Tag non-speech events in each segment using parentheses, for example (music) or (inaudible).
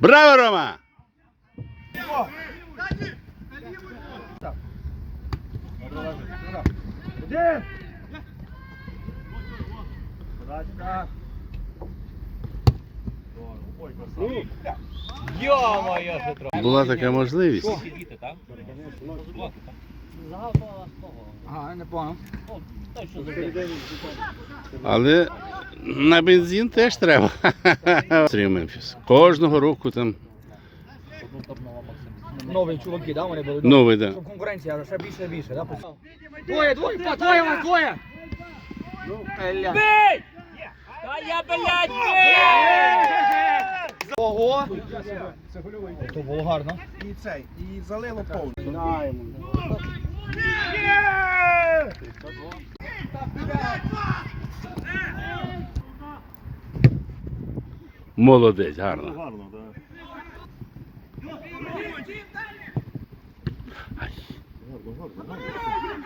Браво, Рома! Один! Подачка. Йо-моє, що трохи. Була така можливість. Сидіти. Ага, не понял. Але на бензин теж треба. (laughs) Стрій Мемфіс. Кожного року там. Нові чуваки, да, вони були? новий, да. Щоб конкуренція ще більше і більше, да? Двоє, двоє, па, двоє, вас, двоє! Еля. Та я, блядь, Ого! То було гарно. І цей, і залило повністю. Молодець, гарно. Гарно, так. Гарно, гарно, гарно.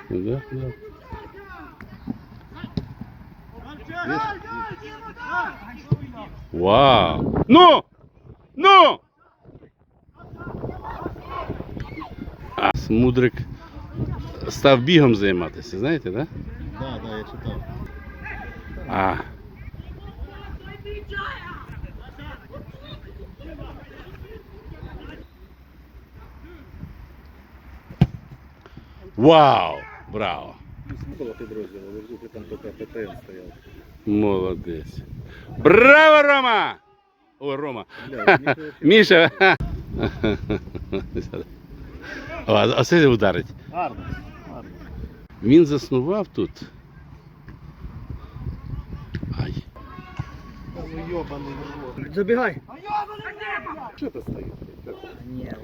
Да, да. Вау! Ну! Ну! А, Смудрик став бігом займатися, знаєте, так? Да? Так, так, я читав. А. Вау! Браво! Молодець. Браво, Рома! О, Рома. (laughs) Міша. (laughs) А це ударить. Гарно. Він заснував тут. Ай. Ну. Забігай. Що ти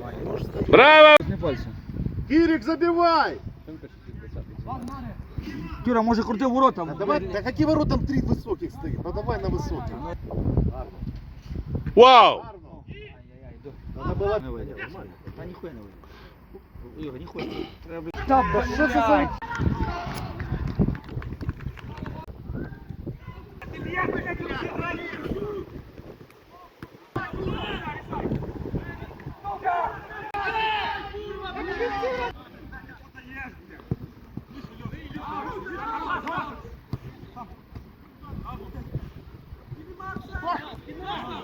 Ваня. Браво! Кирик, забивай! Кіра, може крути ворота. Да, давай, да какие ворота там три высоких стоит? Ну давай на высоких. Вау! Надо было... Та ніхуя не вийде. Його, ніхуя не вийде. Та, що це за...